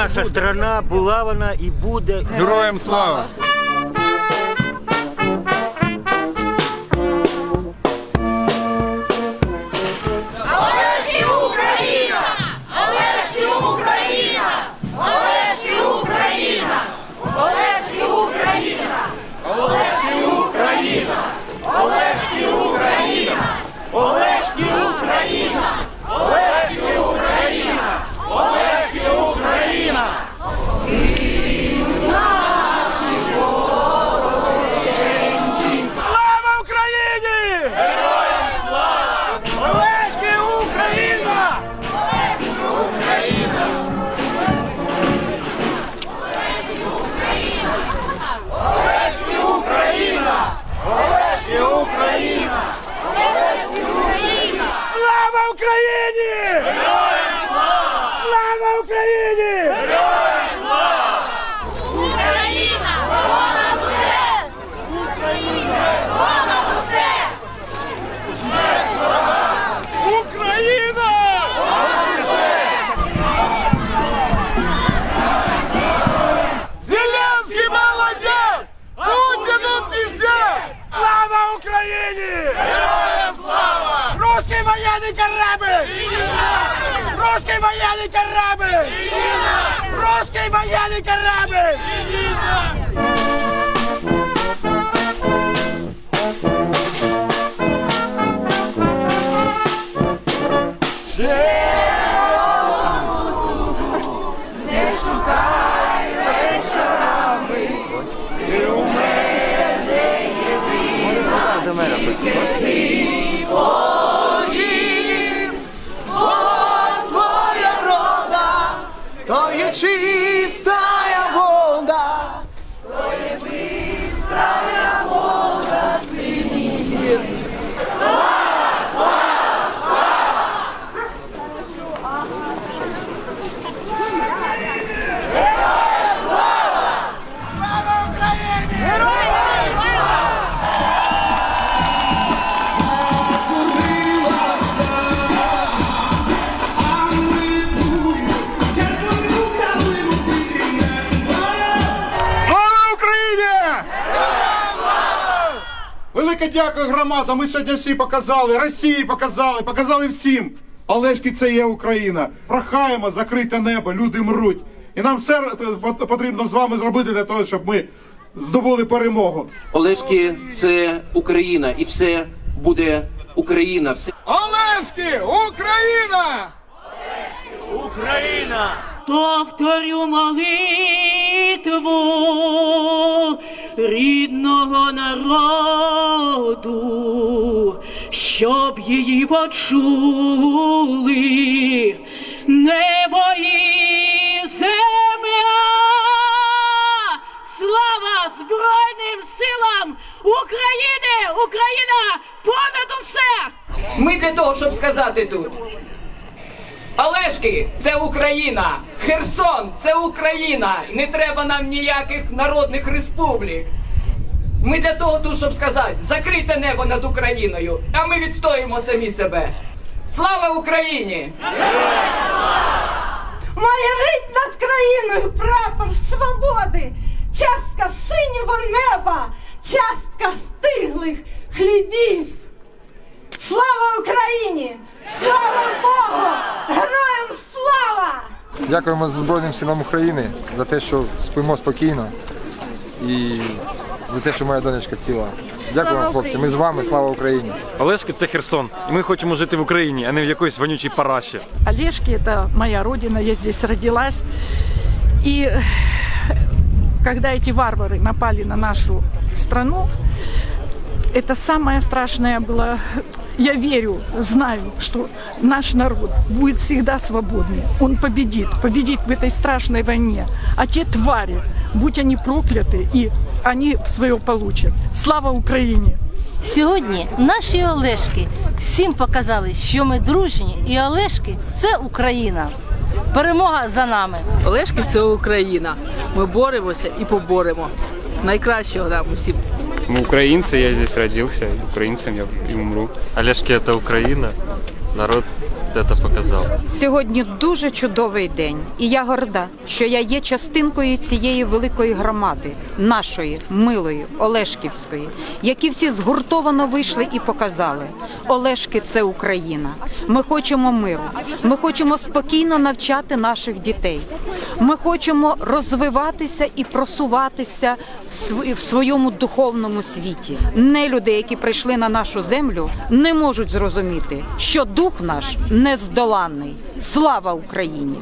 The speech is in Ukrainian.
Наша страна, була вона і буде. Героям слава! Україні! Героям! Україна! Понад усе! Україна! Понад усе! Україна! Понад усе! Зеленський молодець! Путіну! Слава Україні! Русский военный корабль! Русский военный корабль! Русский военный корабль! Велике дякую, громада. Ми сьогодні всі показали, Росії показали, показали всім. Олешки це є Україна. Прохаємо закрите небо, люди мруть. І нам все потрібно з вами зробити для того, щоб ми здобули перемогу. Олешки це Україна, і все буде Україна. Все Олешки! Україна! Олешки, Україна! повторю молитву рідного народу, щоб її почули небо і земля. Слава Збройним силам України! Україна понад усе! Ми для того, щоб сказати тут. Олешки, це Україна. Херсон, це Україна. Не треба нам ніяких народних республік. Ми для того тут, щоб сказати, закрите небо над Україною, а ми відстоїмо самі себе. Слава Україні! Майорить над країною прапор свободи, частка синього неба, частка стиглих хлібів. Слава Україні! Слава Богу! Героям слава! Дякуємо Збройним силам України за те, що спимо спокійно і за те, що моя донечка ціла. Дякую вам, хлопці. Ми з вами. Слава Україні! Олешки це Херсон, і ми хочемо жити в Україні, а не в якоїсь вонючій параші. Олежки – это моя родина, я здесь родилась. И э, когда эти варвары напали на нашу страну, это самое страшное было. Я верю, знаю, что наш народ будет всегда свободный. Он победит, победит в этой страшной войне. А те твари, будь они прокляты, и они свое получат. Слава Украине! Сьогодні наші Олешки всім показали, що ми дружні, і Олешки це Україна. Перемога за нами. Олешки це Україна. Ми боремося і поборемо. Найкращого нам усім. Мы украинцы, я здесь родился, украинцем я и умру. Олешки это Украина, народ це показав. Сьогодні дуже чудовий день, і я горда, що я є частинкою цієї великої громади, нашої милої Олешківської, які всі згуртовано вийшли і показали. Олешки це Україна. Ми хочемо миру. Ми хочемо спокійно навчати наших дітей. Ми хочемо розвиватися і просуватися в своєму духовному світі. Нелюди, які прийшли на нашу землю, не можуть зрозуміти, що дух наш нездоланний. Слава Україні!